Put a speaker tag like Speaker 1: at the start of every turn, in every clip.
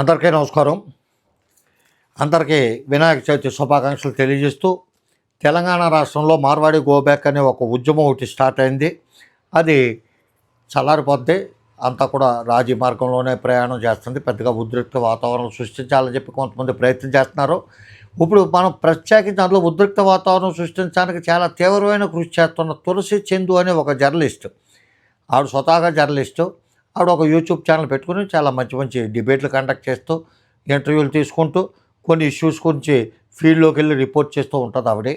Speaker 1: అందరికీ నమస్కారం. అందరికీ వినాయక చవితి శుభాకాంక్షలు తెలియజేస్తూ తెలంగాణ రాష్ట్రంలో మార్వాడి గోబ్యాక్ అనే ఒక ఉద్యమం ఒకటి స్టార్ట్ అయింది. అది చల్లారిపోద్ది అంతా కూడా రాజీ మార్గంలోనే ప్రయాణం చేస్తుంది. పెద్దగా ఉద్రిక్త వాతావరణం సృష్టించాలని చెప్పి కొంతమంది ప్రయత్నం చేస్తున్నారు. ఇప్పుడు మనం ప్రత్యేకించి అందులో ఉద్రిక్త వాతావరణం సృష్టించడానికి చాలా తీవ్రమైన కృషి చేస్తున్న తులసి చందు అనే ఒక జర్నలిస్ట్ ఆవిడ స్వతహాగా జర్నలిస్టు. ఆవిడ ఒక యూట్యూబ్ ఛానల్ పెట్టుకుని చాలా మంచి మంచి డిబేట్లు కండక్ట్ చేస్తూ ఇంటర్వ్యూలు తీసుకుంటూ కొన్ని ఇష్యూస్ గురించి ఫీల్డ్లోకి వెళ్ళి రిపోర్ట్ చేస్తూ ఉంటుంది ఆవిడే.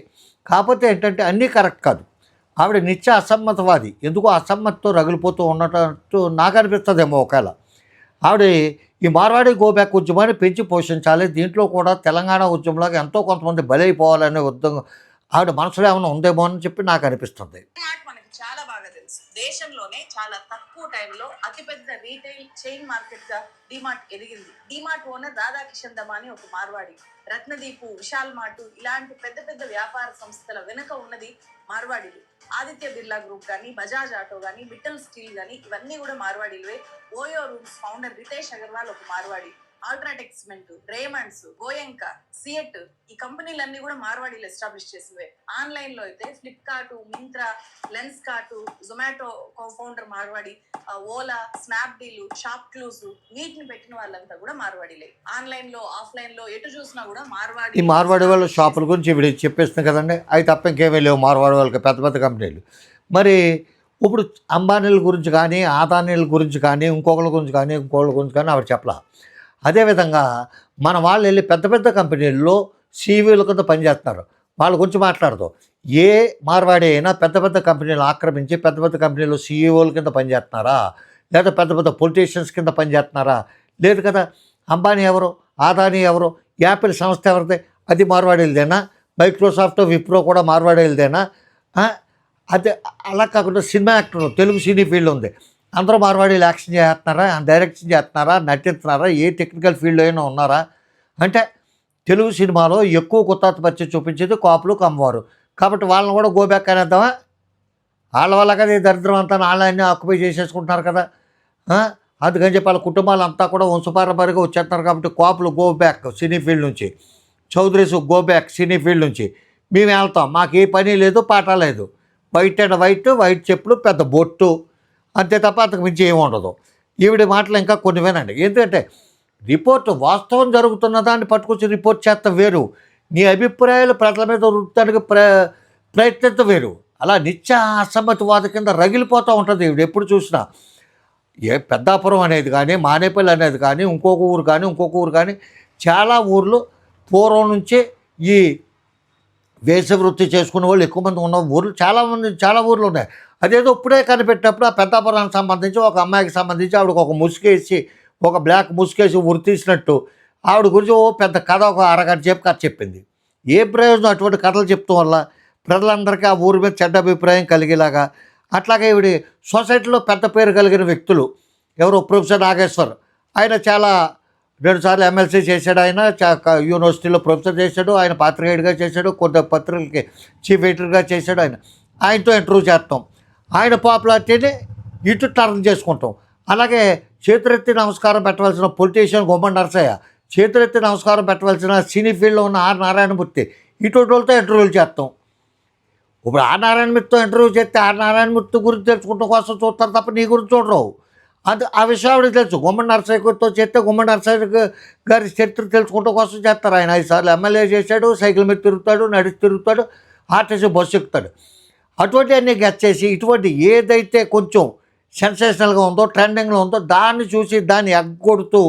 Speaker 1: కాకపోతే ఏంటంటే అన్నీ కరెక్ట్ కాదు. ఆవిడ నిత్య అసమ్మతవాది. ఎందుకో అసమ్మతితో రగిలిపోతూ ఉన్నట్టు నాకు అనిపిస్తుందేమో ఒకవేళ. ఆవిడ ఈ మార్వాడి గోబ్యాక్ ఉద్యమాన్ని పెంచి పోషించాలి. దీంట్లో కూడా తెలంగాణ ఉద్యమంలాగా ఎంతో కొంతమంది బలైపోవాలనే ఉద్యమం ఆవిడ మనసులో ఏమైనా ఉందేమో అని చెప్పి నాకు అనిపిస్తుంది.
Speaker 2: చాలా దేశంలోనే చాలా తక్కువ టైంలో అతిపెద్ద రీటైల్ చైన్ మార్కెట్గా డిమార్ట్ ఎదిగింది. డిమార్ట్ ఓనర్ రాధాకిషన్ దమాని ఒక మార్వాడి. రత్నదీపు విశాల్ మార్ట్ ఇలాంటి పెద్ద పెద్ద వ్యాపార సంస్థల వెనుక ఉన్నది మార్వాడీలు. ఆదిత్య బిర్లా గ్రూప్ కానీ బజాజ్ ఆటో కానీ మిట్టల్ స్టీల్ కానీ ఇవన్నీ కూడా మార్వాడీలవే. OYO rooms founder Ritesh Agarwal ఒక Marwari. UltraTech cement Raymonds Goenka CEAT ఈ కంపెనీలన్నీ కూడా మార్వాడీలు ఎస్టాబ్లిష్ చేసినవే ఆన్లైన్లో అయితే Flipkart Myntra Lenskart Zomato founder Marwari ఆ, ఓలా స్నాప్డీల్ షాప్ క్లూస్ వీటిని పెట్టిన వాళ్ళంతా కూడా మార్వాడీలే. ఆన్లైన్లో ఆఫ్లైన్లో ఎటు చూసినా కూడా మార్వాడి
Speaker 1: ఈ మార్వాడి వాళ్ళ షాపుల గురించి ఇప్పుడు చెప్పేస్తుంది కదండి. అవి తప్ప ఇంకేమీ లేవు మార్వాడి వాళ్ళకి పెద్ద పెద్ద కంపెనీలు. మరి ఇప్పుడు అంబానీల గురించి కానీ ఆదానీల గురించి కానీ ఇంకొకళ్ళ గురించి కానీ ఇంకొకళ్ళ గురించి కానీ ఆవిడ చెప్పలా. అదేవిధంగా మన వాళ్ళు వెళ్ళి పెద్ద పెద్ద కంపెనీల్లో సీవీల కింద పనిచేస్తున్నారు. వాళ్ళ గురించి మాట్లాడదు. ఏ మార్వాడి అయినా పెద్ద పెద్ద కంపెనీలు ఆక్రమించి పెద్ద పెద్ద కంపెనీలు సీఈఓల కింద పనిచేస్తున్నారా? లేదా పెద్ద పెద్ద పొలిటీషియన్స్ కింద పనిచేస్తున్నారా? లేదు కదా. అంబానీ ఎవరు? ఆదానీ ఎవరు? యాపిల్ సంస్థ ఎవరిది? అది మార్వాడీలదేనా? మైక్రోసాఫ్ట్ విప్రో కూడా మార్వాడీలదేనా? అదే అలా కాకుండా cinema actor Telugu cine field ఉంది. అందరూ మార్వాడీలు యాక్షన్ చేస్తున్నారా? డైరెక్షన్ చేస్తున్నారా? నటిస్తున్నారా? ఏ టెక్నికల్ ఫీల్డ్ అయినా ఉన్నారా? అంటే తెలుగు సినిమాలో ఎక్కువ కొత్త చూపించేది కాపులు కమ్మవారు. కాబట్టి వాళ్ళని కూడా గోబ్యాక్ అనేద్దామా? వాళ్ళ వల్ల కదా ఈ దరిద్రం అంతా వాళ్ళని ఆక్యుపై చేసేసుకుంటున్నారు కదా. అందుకని చెప్పి వాళ్ళ కుటుంబాలు అంతా కూడా వంశపారంపర్యంగా వచ్చేస్తున్నారు కాబట్టి కాపులు గో బ్యాక్ సినీ ఫీల్డ్ నుంచి. Chowdarys go back cine field నుంచి. మేము వెళ్తాం మాకు ఏ పని లేదు పాట లేదు. వైట్ అండ్ వైట్ వైట్ చెప్పులు పెద్ద బొట్టు. అంతే తప్ప అంతకు మించి ఏమి ఉండదు. ఈవిడ మాటలు ఇంకా కొన్ని వినండి. ఎందుకంటే రిపోర్ట్ వాస్తవం జరుగుతున్న దాన్ని పట్టుకొచ్చి రిపోర్ట్ చేస్తా వేరు. నీ అభిప్రాయాలు ప్రజల మీద రుద్దడానికి ప్ర ప్రయత్నించడం వేరు. అలా నిత్య అసమ్మతివాద కింద రగిలిపోతూ ఉంటుంది ఈవిడ. ఎప్పుడు చూసినా. ఏ పెద్దాపురం అనేది కానీ మానేపల్లి అనేది కానీ ఇంకొక ఊరు కానీ ఇంకొక ఊరు కానీ చాలా ఊర్లు పూర్వం నుంచే ఈ వేసవృత్తి చేసుకునే వాళ్ళు ఎక్కువ మంది ఉన్న ఊర్లు. చాలా మంది చాలా ఊర్లు ఉన్నాయి. అదేదో ఇప్పుడే కనిపెట్టినప్పుడు ఆ పెద్దాపురానికి సంబంధించి ఒక అమ్మాయికి సంబంధించి ఆవిడకి ఒక ముసుకేసి ఒక బ్లాక్ ముసుకేసి ఉరి తీసినట్టు ఆవిడ గురించి ఓ పెద్ద కథ ఒక అరగంట చెప్పి కథ చెప్పింది. ఏ ప్రయోజనం అటువంటి కథలు చెప్తాం వల్ల ప్రజలందరికీ ఆ ఊరి మీద చెడ్డ అభిప్రాయం కలిగేలాగా? అట్లాగే ఈవిడ సొసైటీలో పెద్ద పేరు కలిగిన వ్యక్తులు ఎవరు ప్రొఫెసర్ నాగేశ్వర్ ఆయన చాలా రెండుసార్లు ఎమ్మెల్సీ చేశాడు ఆయన యూనివర్సిటీలో ప్రొఫెసర్ చేశాడు ఆయన పాత్రికేయుడిగా చేశాడు కొంత పత్రికలకి చీఫ్ ఎడిటర్గా చేశాడు ఆయన. ఆయనతో ఇంటర్వ్యూ చేస్తాం. ఆయన పాపులారిటీని ఇటు టర్న్ చేసుకుంటాం. అలాగే చేతులెత్తి నమస్కారం పెట్టవలసిన పొలిటీషియన్ గుమ్మడి నరసయ్య చేతులెత్తి నమస్కారం పెట్టవలసిన సినీ ఫీల్డ్లో ఉన్న ఆర్ నారాయణమూర్తి ఇటువంటితో ఇంటర్వ్యూలు చేస్తాం. ఇప్పుడు ఆర్ నారాయణమూర్తితో ఇంటర్వ్యూ చేస్తే ఆర్ నారాయణమూర్తి గురించి తెలుసుకుంటాం కోసం చూస్తారు తప్ప నీ గురించి చూడరావు. అది ఆ విషయం తెలుసు. గుమ్మడి నరసయ్యతో చేస్తే గుమ్మ నరసయ్య గారి చరిత్ర తెలుసుకుంటాం కోసం చేస్తారు ఆయన. ఐదు సార్లు ఎమ్మెల్యే చేశాడు సైకిల్ మీద తిరుగుతాడు నడిచి తిరుగుతాడు ఆర్టీసీ బస్సు ఎక్కుతాడు. అటువంటి అన్నీ గెట్ చేసి ఇటువంటి ఏదైతే కొంచెం సెన్సేషనల్గా ఉందో ట్రెండింగ్లో ఉందో దాన్ని చూసి దాన్ని ఎగ్గొడుతూ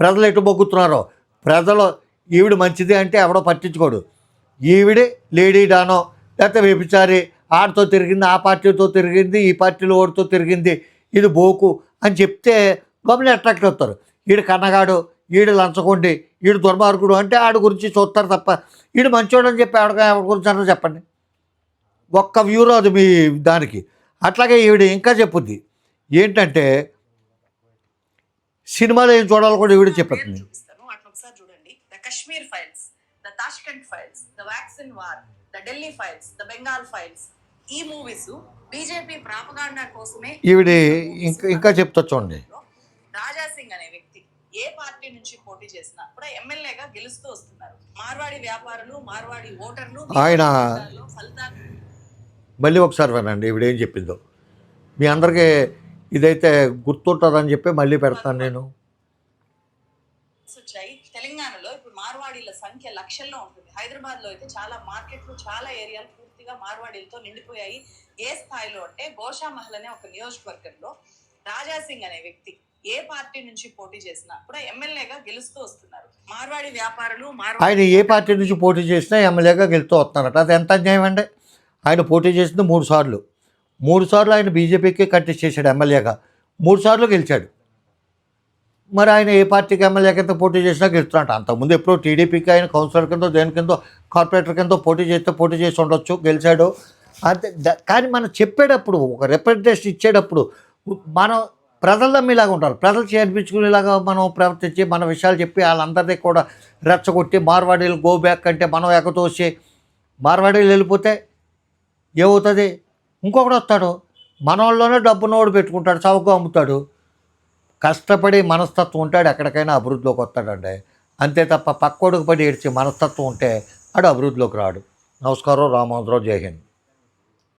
Speaker 1: ప్రజలు ఎటు మొగ్గుతున్నారో ప్రజలు ఈవిడ మంచిది అంటే ఎవడో పట్టించుకోడు. ఈవిడ లేడీ డానో లేకపోతే వ్యభిచారి ఆడితో తిరిగింది ఆ పార్టీతో తిరిగింది ఈ పార్టీలో ఓడితో తిరిగింది ఇది బోకు అని చెప్తే గమని అట్రాక్ట్ అవుతారు. ఈడు కన్నగాడు ఈడు లంచకొండి ఈడు దుర్మార్గుడు అంటే ఆడి గురించి చూస్తారు తప్ప ఈడు మంచోడు అని చెప్పి ఆడ గురించి అన్న చెప్పండి. ఒక్క వ్యూ రాదు మీ దానికి. అట్లాగే ఈవిడ ఇంకా చెప్పుద్ది. ఏంటంటే సినిమాలో ఏం చూడాలో కూడా ఈవిడ చెప్పేస్తుంది.
Speaker 2: చూపిస్తాను. వాటిని ఒకసారి చూడండి. The Kashmir files the Tashkent files the vaccine war the Delhi files the Bengal files ఈ మూవీస్ బీజేపీ ప్రాపగాండా కోసమే
Speaker 1: ఈవిడ ఇంకా ఇంకా చెప్తా చూడండి.
Speaker 2: రాజా సింగ్ అనే వ్యక్తి ఏ పార్టీ నుంచి పోటీ చేసినా కూడా ఎమ్మెల్యేగా గెలుస్తూ వస్తున్నారు. మార్వాడి వ్యాపారులు మార్వాడి ఓటర్లు
Speaker 1: ఆయన-
Speaker 2: ఫలితాలు
Speaker 1: మళ్ళీ ఒకసారి వినండి ఈవిడ ఏం చెప్పిందో. మీ అందరికీ ఇదైతే గుర్తుంటుందని చెప్పి మళ్ళీ పెడతాను నేను.
Speaker 2: వచ్చాయి తెలంగాణలో ఇప్పుడు మార్వాడీల సంఖ్య లక్షల్లో ఉంటుంది. హైదరాబాద్లో అయితే చాలా మార్కెట్లు చాలా ఏరియాలు పూర్తిగా మార్వాడీలతో నిండిపోయాయి. ఏ స్థాయిలో అంటే గోషామహల్ అనే ఒక నియోజకవర్గంలో రాజా సింగ్ అనే వ్యక్తి ఏ పార్టీ నుంచి పోటీ చేసినా కూడా ఎమ్మెల్యేగా గెలుస్తూ వస్తున్నారు. మార్వాడి వ్యాపారులు
Speaker 1: ఆయన ఏ పార్టీ నుంచి పోటీ చేసినా ఎమ్మెల్యేగా గెలుతూ వస్తున్నారట. అది ఎంత అన్యాయం అండి? ఆయన పోటీ చేసింది మూడు సార్లు. మూడు సార్లు ఆయన బీజేపీకి కంటెస్ట్ చేశాడు ఎమ్మెల్యేగా. మూడు సార్లు గెలిచాడు. మరి ఆయన ఏ పార్టీకి ఎమ్మెల్యే కింద పోటీ చేసినా గెలుస్తున్నాడు. అంతకుముందు ఎప్పుడో టీడీపీకి ఆయన కౌన్సిలర్ కింద దేని కింద కార్పొరేటర్ కింద పోటీ చేస్తే పోటీ చేసి ఉండొచ్చు గెలిచాడు. అంతే. కానీ మనం చెప్పేటప్పుడు ఒక రిప్రజెంటేషన్ ఇచ్చేటప్పుడు మనం ప్రజల నమ్మేలాగా ఉంటారు ప్రజలు చేర్పించుకునేలాగా మనం ప్రవర్తించి మన విషయాలు చెప్పి వాళ్ళందరినీ కూడా రెచ్చగొట్టి మార్వాడీలు గో బ్యాక్ అంటే మనం ఎగతోసి మార్వాడీలు వెళ్ళిపోతే ఏమవుతుంది? ఇంకొకడు వస్తాడు. మనోళ్ళలోనే డబ్బునోడు పెట్టుకుంటాడు చౌకగా అమ్ముతాడు. కష్టపడి మనస్తత్వం ఉంటాడు ఎక్కడికైనా అభివృద్ధిలోకి వస్తాడండి. అంతే తప్ప పక్కోడుకు పడి ఏడ్చి మనస్తత్వం ఉంటే ఆడు అభివృద్ధిలోకి రాడు. నమస్కారం రామోదరావు జై హింద్.